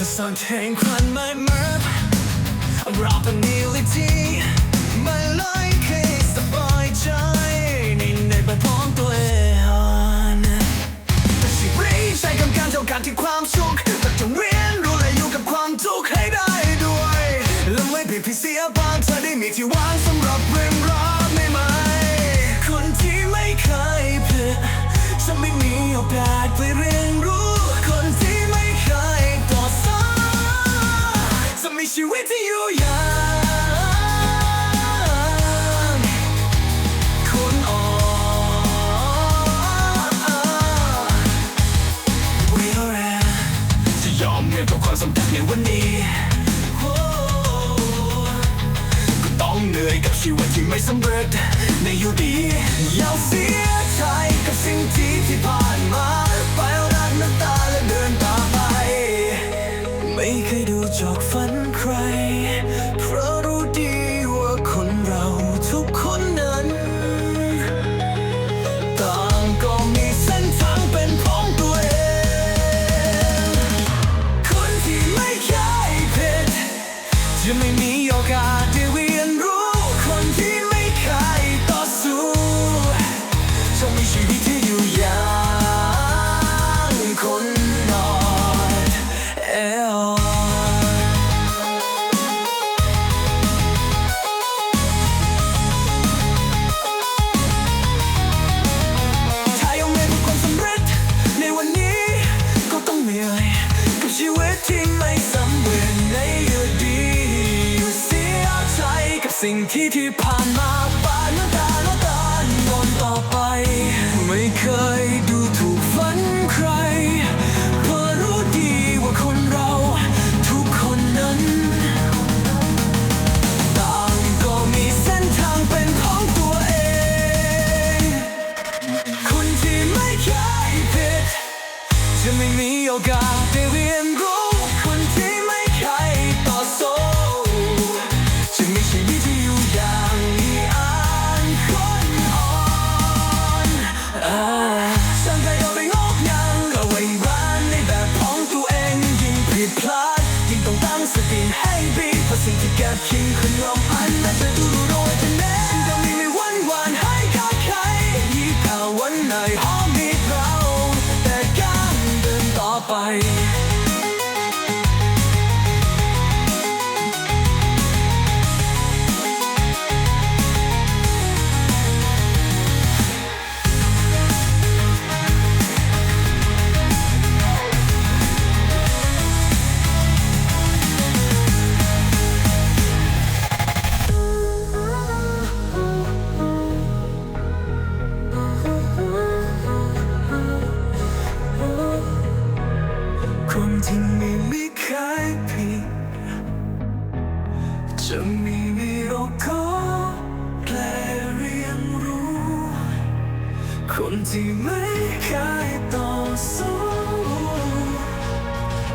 จะซ่อนแห่งควันไม่เมิบเราเป็นนิลิทีไม่ลอยเคยสบายใจในในแบบของตัวเองแต่ชีวิตใช้กำการเท่ากันที่ความสุขแต่จงเรียนรู้และอยู่กับความทุกข์ให้ได้ด้วยและไม่ผิดพี่เสียบางเธอได้มีที่ว่างสำหรับเรื่องรักได้ไหมคนที่ไม่เคยผิดจะไม่มีโอกาสไปเรียนรู้ ชีวิตที่อยู่ย่างคนอ่อนเรียวแรงจะยอมเงียบกับความสำคัญในวันนี้ก็ต้องเหนื่อยกับชีวิตที่ไม่สำเร็จในอยู่ดี ที่ที่ผ่านมาปาดน้ำตาแล้วตานนอนต่อไป ไม่เคยดูถูกฝันใคร เพราะรู้ดีว่าคนเราทุกคนนั้น ต่างก็มีเส้นทางเป็นของตัวเอง คนที่ไม่เคยผิด จะไม่มีโอกาสได้เรียนรู้ ผิดพลาดยิ่งต้องตั้งสติให้ดีเพราะสิ่งที่เกิดขึ้นขึ้นรอมอันน่าจะดูโรยแต่แน่ฉันจะมีไม่วันวานให้กับใครยี่ข่าววันไหนหองมีเรา แต่การเดินต่อไป คนที่ไม่มีใครผิดจะมีมีโอกาสแลเรียนรู้ คนที่ไม่เคยต่อสู้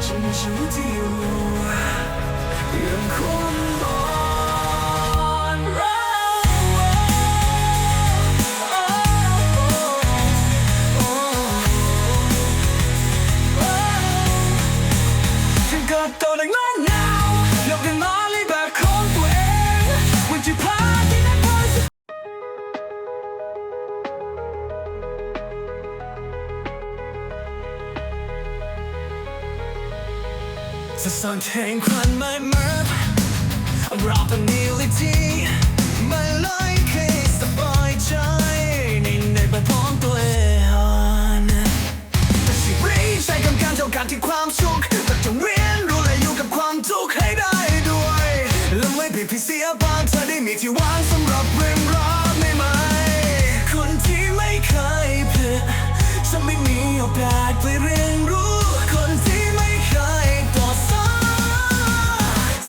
จะมีชีวิตที่อยู่ จะซ่อนแห่งค